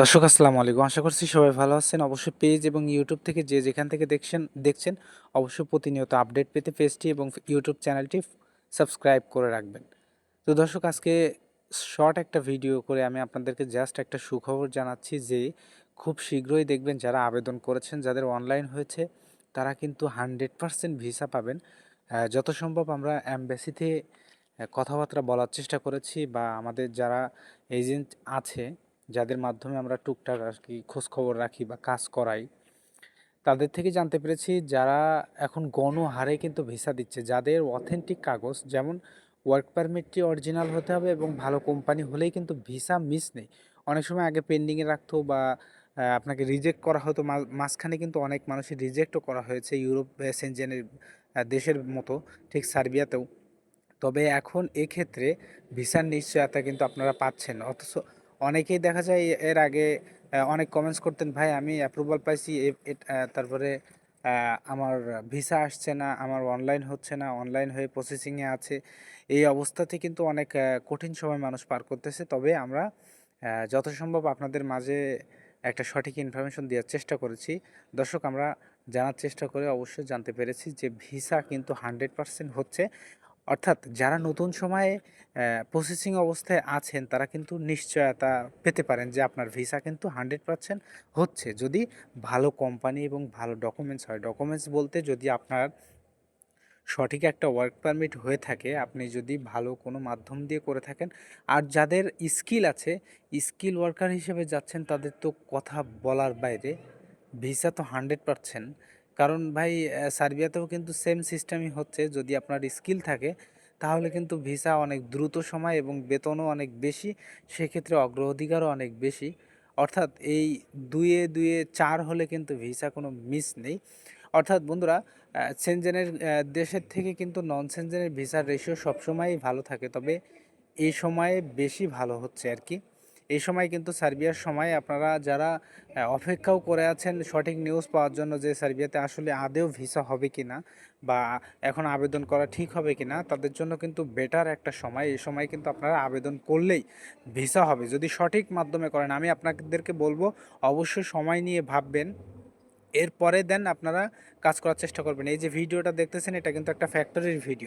দর্শক, আসসালামু আলাইকুম। আশা করছি সবাই ভালো আছেন। অবশ্যই পেজ এবং ইউটিউব থেকে যে যেখান থেকে দেখছেন দেখছেন, অবশ্যই প্রতিনিয়ত আপডেট পেতে পেজটি এবং ইউটিউব চ্যানেলটি সাবস্ক্রাইব করে রাখবেন। তো দর্শক, আজকে শর্ট একটা ভিডিও করে আমি আপনাদেরকে জাস্ট একটা সুখবর জানাচ্ছি যে, খুব শীঘ্রই দেখবেন যারা আবেদন করেছেন, যাদের অনলাইন হয়েছে, তারা কিন্তু হানড্রেড পারসেন্ট ভিসা পাবেন। যত সম্ভব আমরা অ্যাম্বাসিতে কথাবার্তা বলার চেষ্টা করেছি বা আমাদের যারা এজেন্ট আছে যাদের মাধ্যমে আমরা টুকটাক আর কি খোঁজখবর রাখি বা কাজ করাই, তাদের থেকে জানতে পেরেছি যারা এখন গণহারে কিন্তু ভিসা দিচ্ছে। যাদের অথেন্টিক কাগজ, যেমন ওয়ার্ক পারমিটটি অরিজিনাল হতে হবে এবং ভালো কোম্পানি হলেই কিন্তু ভিসা মিস নেই। অনেক সময় আগে পেন্ডিংয়ে রাখতো বা আপনাকে রিজেক্ট করা হতো মাঝখানে কিন্তু অনেক মানুষের রিজেক্টও করা হয়েছে ইউরোপ সেনজেনের দেশের মতো, ঠিক সার্বিয়াতেও। তবে এখন এক্ষেত্রে ভিসার নিশ্চয়তা কিন্তু আপনারা পাচ্ছেন। অথচ অনেকেই দেখা যায় এর আগে অনেক কমেন্টস করতেন ভাই আমি অ্যাপ্রুভাল পাইছি তারপরে আমার ভিসা আসছে না আমার অনলাইন হচ্ছে না অনলাইন হয়ে প্রসেসিংয়ে আছে। এই অবস্থাতে কিন্তু অনেক কঠিন সময় মানুষ পার করতেছে। তবে আমরা আহ, যত সম্ভব আপনাদের মাঝে একটা সঠিক ইনফরমেশন দেওয়ার চেষ্টা করেছি। দর্শক আমরা জানার চেষ্টা করে অবশ্যই জানতে পেরেছি যে ভিসা কিন্তু হান্ড্রেড পার্সেন্ট হচ্ছে। অর্থাৎ যারা নতুন সময়ে প্রসেসিং অবস্থায় আছেন, তারা কিন্তু নিশ্চয়তা পেতে পারেন যে আপনার ভিসা কিন্তু হান্ড্রেড পার্সেন্ট হচ্ছে। যদি ভালো কোম্পানি এবং ভালো ডকুমেন্টস হয় ডকুমেন্টস বলতে যদি আপনার সঠিক একটা ওয়ার্ক পারমিট হয়ে থাকে, আপনি যদি ভালো কোনো মাধ্যম দিয়ে করে থাকেন। আর যাদের স্কিল আছে স্কিল ওয়ার্কার হিসেবে যাচ্ছেন, তাদের তো কথা বলার বাইরে ভিসা তো হান্ড্রেড পারসেন্ট কারণ ভাই সার্বিয়াতেও কিন্তু সেম সিস্টেমই হচ্ছে। যদি আপনার স্কিল থাকে, তাহলে কিন্তু ভিসা অনেক দ্রুত সময় এবং বেতনও অনেক বেশি, সেক্ষেত্রে অগ্রাধিকারও অনেক বেশি। অর্থাৎ এই দুয়ে দুয়ে চার হলে কিন্তু ভিসা কোনো মিস নেই। অর্থাৎ বন্ধুরা সেনজেনের দেশের থেকে কিন্তু নন সেনজেনের ভিসার রেশিও সবসময়ই ভালো থাকে, তবে এই সময়ে বেশি ভালো হচ্ছে আর কি। এই সময় কিন্তু সার্বিয়ার সময় আপনারা যারা অপেক্ষাও করে আছেন সঠিক নিউজ পাওয়ার জন্য যে সার্বিয়াতে আসলে আদেও ভিসা হবে কি না বা এখন আবেদন করা ঠিক হবে কি না তাদের জন্য কিন্তু বেটার একটা সময়। এই সময় কিন্তু আপনারা আবেদন করলেই ভিসা হবে। যদি সঠিক মাধ্যমে করেন, আমি আপনাদেরকে বলব, অবশ্যই সময় নিয়ে ভাববেন। এরপরে দেন আপনারা কাজ করার চেষ্টা করবেন। এই যে ভিডিওটা দেখতেছেন, এটা কিন্তু একটা ফ্যাক্টরির ভিডিও